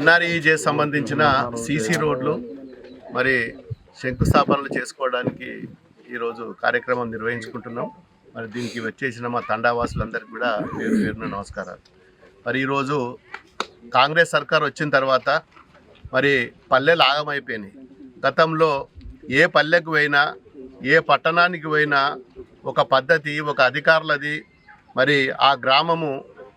ఎన్ఆర్ఈజే సంబంధించిన సీసీ రోడ్లు మరి శంకుస్థాపనలు చేసుకోవడానికి ఈరోజు కార్యక్రమం నిర్వహించుకుంటున్నాం. మరి దీనికి వచ్చేసిన మా తండావాసులందరికీ కూడా పేరు పేరున నమస్కారాలు. మరి ఈరోజు కాంగ్రెస్ సర్కార్ వచ్చిన తర్వాత మరి పల్లెలు ఆగమైపోయినాయి గతంలో ఏ పల్లెకు పోయినా ఏ పట్టణానికి పోయినా ఒక పద్ధతి ఒక అధికారులది. మరి ఆ గ్రామము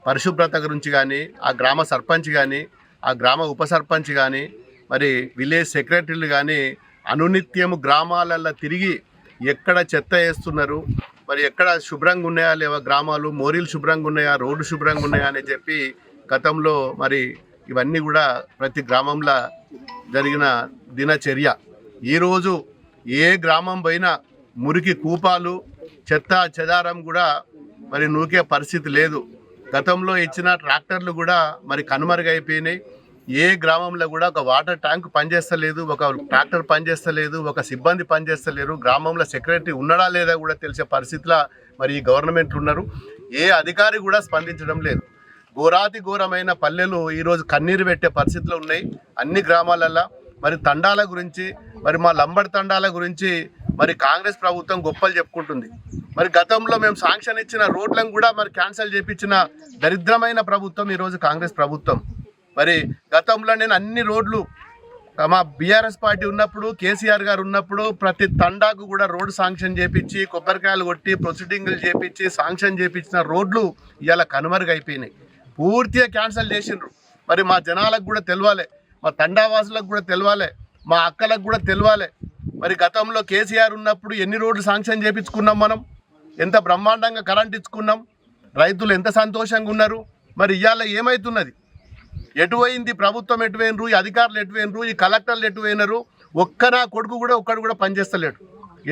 పరిశుభ్రత గురించి కానీ ఆ గ్రామ సర్పంచ్ కానీ ఆ గ్రామ ఉప సర్పంచ్ కానీ మరి విలేజ్ సెక్రటరీలు కానీ అనునిత్యము గ్రామాలల్లో తిరిగి ఎక్కడ చెత్త వేస్తున్నారు? మరి ఎక్కడ శుభ్రంగా ఉన్నాయా లేవా గ్రామాలు? మోరీలు శుభ్రంగా ఉన్నాయా? రోడ్డు శుభ్రంగా ఉన్నాయా అని చెప్పి గతంలో మరి ఇవన్నీ కూడా ప్రతి గ్రామంలో జరిగిన దినచర్య. ఈరోజు ఏ గ్రామం పోయినా మురికి కూపాలు చెత్త చెదారం కూడా మరి నూకే పరిస్థితి లేదు. గతంలో ఇచ్చిన ట్రాక్టర్లు కూడా మరి కనుమరుగైపోయినాయి. ఏ గ్రామంలో కూడా ఒక వాటర్ ట్యాంక్ పనిచేస్తలేదు ఒక ట్రాక్టర్ పనిచేస్తలేదు ఒక సిబ్బంది పనిచేస్తలేరు గ్రామంలో సెక్రటరీ ఉన్నాడా లేదా కూడా తెలిసే పరిస్థితిలో మరి ఈ గవర్నమెంట్లు ఉన్నారు. ఏ అధికారి కూడా స్పందించడం లేదు. ఘోరాతి ఘోరమైన పల్లెలు ఈరోజు కన్నీరు పెట్టే పరిస్థితులు ఉన్నాయి. అన్ని గ్రామాలల్లో మరి తండాల గురించి మరి మా లంబడి తండాల గురించి మరి కాంగ్రెస్ ప్రభుత్వం గొప్పలు చెప్పుకుంటుంది. మరి గతంలో మేము శాంక్షన్ ఇచ్చిన రోడ్లను కూడా మరి క్యాన్సిల్ చేపించిన దరిద్రమైన ప్రభుత్వం ఈరోజు కాంగ్రెస్ ప్రభుత్వం. మరి గతంలో నేను అన్ని రోడ్లు మా బీఆర్ఎస్ పార్టీ ఉన్నప్పుడు కేసీఆర్ గారు ఉన్నప్పుడు ప్రతి తండాకు కూడా రోడ్డు శాంక్షన్ చేపించి కొబ్బరికాయలు కొట్టి ప్రొసీడింగ్లు చేపించి శాంక్షన్ చేపించిన రోడ్లు ఇవాళ కనుమరుగైపోయినాయి. పూర్తిగా క్యాన్సిల్ చేసిండ్రు. మరి మా జనాలకు కూడా తెలియాలి మా తండావాసులకు కూడా తెలియాలి మా అక్కలకు కూడా తెలియాలి మరి గతంలో కేసీఆర్ ఉన్నప్పుడు ఎన్ని రోడ్లు శాంక్షన్ చేపించుకున్నాం మనం? ఎంత బ్రహ్మాండంగా కరెంట్ ఇచ్చుకున్నాం? రైతులు ఎంత సంతోషంగా ఉన్నారు? మరి ఇవాళ ఏమవుతున్నది ఎటువైంది ప్రభుత్వం ఎటువైనరు ఈ అధికారులు ఎటువైనరు ఈ కలెక్టర్లు ఎటువైనరు ఒక్క నా కొడుకు కూడా ఒక్కడు కూడా పనిచేస్తలేడు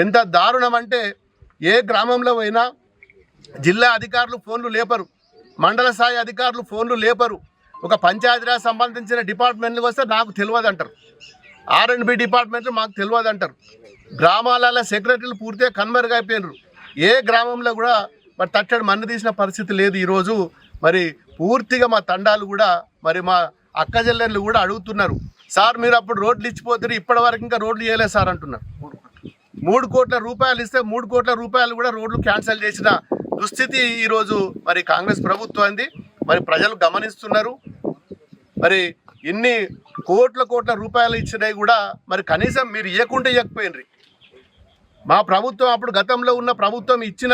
ఎంత దారుణం అంటే ఏ గ్రామంలో పోయినా జిల్లా అధికారులు ఫోన్లు లేపరు. మండల స్థాయి అధికారులు ఫోన్లు లేపరు. ఒక పంచాయతీరాజ్ సంబంధించిన డిపార్ట్మెంట్లకు వస్తే నాకు తెలియదు అంటారు ఆర్ అండ్ బి డిపార్ట్మెంట్లు మాకు తెలియదు అంటారు గ్రామాలలో సెక్రటరీలు పూర్తిగా కన్మరుగైపోయినారు. ఏ గ్రామంలో కూడా మరి తట్టడి మన్ను తీసిన పరిస్థితి లేదు ఈరోజు. మరి పూర్తిగా మా తండాలు కూడా మరి మా అక్క చెల్లెళ్ళు కూడా అడుగుతున్నారు. సార్ మీరు అప్పుడు రోడ్లు ఇచ్చిపోతారు ఇప్పటి వరకు ఇంకా రోడ్లు చేయలేదు సార్ అంటున్నారు. మూడు కోట్ల రూపాయలు ఇస్తే మూడు కోట్ల రూపాయలు కూడా రోడ్లు క్యాన్సిల్ చేసిన దుస్థితి ఈరోజు మరి కాంగ్రెస్ ప్రభుత్వాన్ని మరి ప్రజలు గమనిస్తున్నారు. మరి ఇన్ని కోట్ల కోట్ల రూపాయలు ఇచ్చినాయి కూడా మరి కనీసం మీరు ఇవ్వకుండా ఇవ్వకపోయినరి మా ప్రభుత్వం అప్పుడు గతంలో ఉన్న ప్రభుత్వం ఇచ్చిన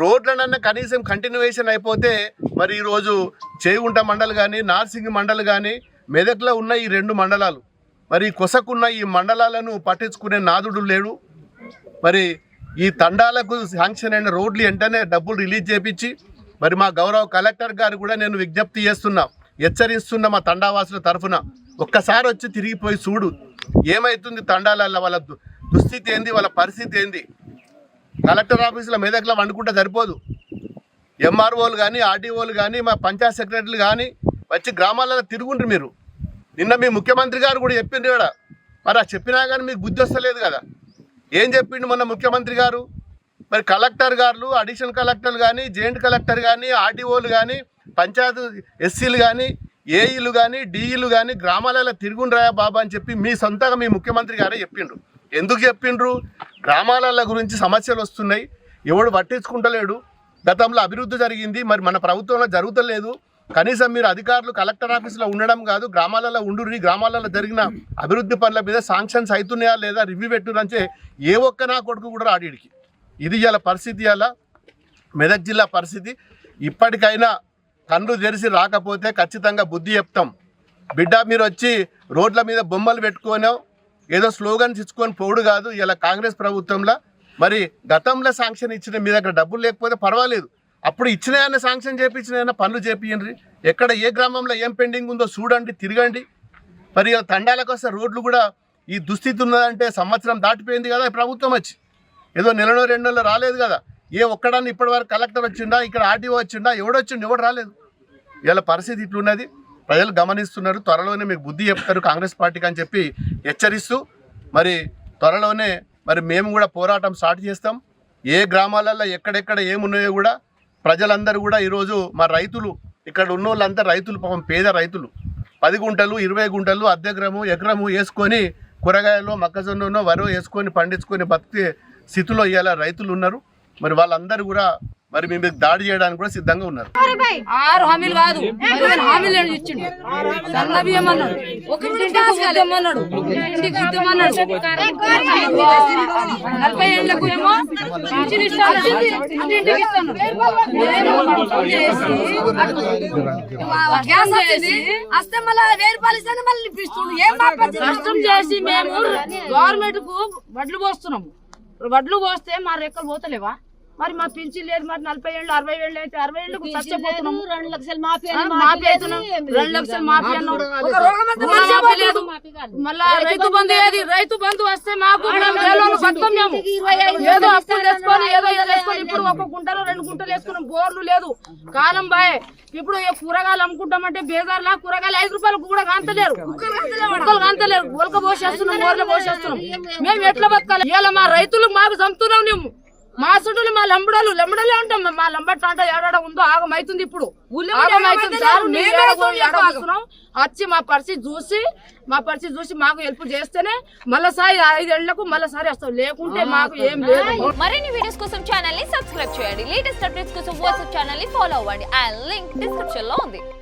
రోడ్లనన్నా కనీసం కంటిన్యూవేషన్ అయిపోతే మరి ఈరోజు చేగుంట మండలి కానీ నార్సింగ్ మండలి కానీ మెదక్లో ఉన్న ఈ రెండు మండలాలు. మరి కొసకున్న ఈ మండలాలను పట్టించుకునే నాదుడు లేడు. మరి ఈ తండాలకు శాంక్షన్ అయిన రోడ్లు వెంటనే డబ్బులు రిలీజ్ చేపించి మరి మా గౌరవ కలెక్టర్ గారు కూడా నేను విజ్ఞప్తి చేస్తున్నా హెచ్చరిస్తున్న మా తండావాసుల తరఫున. ఒక్కసారి వచ్చి తిరిగిపోయి చూడు ఏమవుతుంది తండాలల్లో వాళ్ళ దుస్థితి ఏంది? వాళ్ళ పరిస్థితి ఏంది? కలెక్టర్ ఆఫీసులో మెదక్లో వండుకుంటే సరిపోదు. ఎంఆర్ఓలు కానీ ఆర్డీఓలు కానీ మా పంచాయత్ సెక్రటరీలు కానీ వచ్చి గ్రామాలలో తిరుగుండ్రు మీరు. నిన్న మీ ముఖ్యమంత్రి గారు కూడా చెప్పిండ్రు కూడా మరి ఆ చెప్పినా కానీ మీకు బుద్ధి వస్తలేదు కదా. ఏం చెప్పిండు మొన్న ముఖ్యమంత్రి గారు? మరి కలెక్టర్ గారు అడిషనల్ కలెక్టర్లు కానీ జాయింట్ కలెక్టర్ కానీ ఆర్డీఓలు కానీ పంచాయత్ ఎస్సీలు కానీ ఏఈలు కానీ డిఈలు కానీ గ్రామాలలో తిరుగుండ్రాయా బాబా అని చెప్పి మీ సొంతంగా మీ ముఖ్యమంత్రి గారే చెప్పిండ్రు ఎందుకు చెప్పిండ్రు? గ్రామాల గురించి సమస్యలు వస్తున్నాయి. ఎవడు పట్టించుకుంటలేడు. గతంలో అభివృద్ధి జరిగింది. మరి మన ప్రభుత్వంలో జరుగుతలేదు. కనీసం మీరు అధికారులు కలెక్టర్ ఆఫీస్లో ఉండడం కాదు గ్రామాలలో ఉండుర్రి గ్రామాలలో జరిగిన అభివృద్ధి పనుల మీద శాంక్షన్స్ అవుతున్నాయా లేదా రివ్యూ పెట్టురంటే ఏ ఒక్క నా కొడుకు కూడా రాడిడికి ఇది ఇలా పరిస్థితి ఇవాళ మెదక్ జిల్లా పరిస్థితి. ఇప్పటికైనా కన్ను తెరిసి రాకపోతే ఖచ్చితంగా బుద్ధి చెప్తాం. బిడ్డ మీరు వచ్చి రోడ్ల మీద బొమ్మలు పెట్టుకోనో ఏదో స్లోగన్స్ ఇచ్చుకొని పోడు కాదు. ఇలా కాంగ్రెస్ ప్రభుత్వంలో మరి గతంలో శాంక్షన్ ఇచ్చిన మీ దగ్గర డబ్బులు లేకపోతే పర్వాలేదు. అప్పుడు ఇచ్చినాయన్న శాంక్షన్ చేపించినాయన్న పనులు చేపించండి. ఎక్కడ ఏ గ్రామంలో ఏం పెండింగ్ ఉందో చూడండి తిరగండి. మరి తండాలకు వస్తే రోడ్లు కూడా ఈ దుస్థితి ఉన్నదంటే సంవత్సరం దాటిపోయింది కదా ప్రభుత్వం వచ్చి. ఏదో నెలలో రెండు నెలలు రాలేదు కదా. ఏ ఒక్కడాన్ని ఇప్పటివరకు కలెక్టర్ వచ్చిండా ఇక్కడ ఆర్టీఓ వచ్చిండా ఎవడొచ్చిండు ఎవడు రాలేదు. ఇలా పరిస్థితి ఇట్లున్నది. ప్రజలు గమనిస్తున్నారు. త్వరలోనే మీకు బుద్ధి చెప్తారు కాంగ్రెస్ పార్టీకి అని చెప్పి హెచ్చరిస్తూ మరి త్వరలోనే మరి మేము కూడా పోరాటం స్టార్ట్ చేస్తాం. ఏ గ్రామాలలో ఎక్కడెక్కడ ఏమున్నాయో కూడా ప్రజలందరూ కూడా ఈరోజు మా రైతులు ఇక్కడ ఉన్న వాళ్ళంతా రైతులు పాపం పేద రైతులు. పది గుంటలు ఇరవై గుంటలు అర్ధ ఎకరము ఎకరము వేసుకొని కూరగాయలు మొక్కజొన్ననో వరో వేసుకొని పండించుకొని బతికే స్థితిలో ఇవాళ రైతులు ఉన్నారు. మరి వాళ్ళందరూ కూడా మరి మీ మీద దాడి చేయడానికి కూడా సిద్ధంగా ఉన్నారు. ఆరు హామీలు కాదు హామీలు ఇచ్చిండు. సన్న బియ్యం అన్నాడు ఒక అన్నాడు ఇంటికి అన్నాడు. నలభై ఏళ్ళకు ఏమో పింఛన్ ఇస్తాను ఇస్తాను. గ్యాస్ చేసి వస్తే మళ్ళీ వెయ్యి రూపాయలు ఇస్తాను మళ్ళీ ఇప్పిస్తుండు ఏం కష్టం చేసి మేము గవర్నమెంట్కు వడ్లు పోస్తున్నాము వడ్లు పోస్తే మా రెక్కలు పోతలేవా? మరి మా పింఛన్ లేదు మరి నలభై ఏళ్ళు అరవై ఏళ్ళు అయితే అరవై ఏళ్ళకు చచ్చిపోతున్నాము రెండు లక్షలు మాఫీ ఆ, మాఫీ అవుతున్నాం. రెండు లక్షలు మాఫీ అన్నాం మళ్ళా రైతు బంధు ఏది? రైతు బంధు వస్తే మాకు మేము. ఏదో అప్పులు తెచ్చుకొని ఏదో ఏదో? వేసుకొని ఇప్పుడు ఒక గుంటలో రెండు గుంటలు వేసుకున్నాం బోర్లు లేదు. కాలం బాయ్. ఇప్పుడు ఈ కూరగాయలు అమ్ముకుంటామంటే బేజార్లా కూరగాయలు ఐదు రూపాయలు కూడా కాంతలేరు. కుక్కలు కాంతలేరు. ఉలక పోసేస్తున్నాం బోర్లు పోసేస్తున్నాం. మేము ఎట్లా బతకాలి? ఇలా మా రైతులు మాకు చంపుతున్నాం మేము. మా సుడులు మా లంబడాలు లంబడలే ఉంటాం మా లంబట్ అంటే ఏడాడ ఉందో ఆగం అవుతుంది ఇప్పుడు వచ్చి మా పరిస్థితి చూసి మా పరిస్థితి చూసి మాకు హెల్ప్ చేస్తేనే మళ్ళీసారి ఐదేళ్ళకు మళ్ళీసారి వస్తాం. లేకుంటే మాకు ఏం లేదు. మరిన్ని వీడియోస్ కోసం ఛానల్ని సబ్స్క్రైబ్ చేయండి. లేటెస్ట్ అప్డేట్స్ కోసం వాట్సాప్ ఛానల్ని ఫాలో అవ్వండి. ఆ లింక్ డిస్క్రిప్షన్లో ఉంది.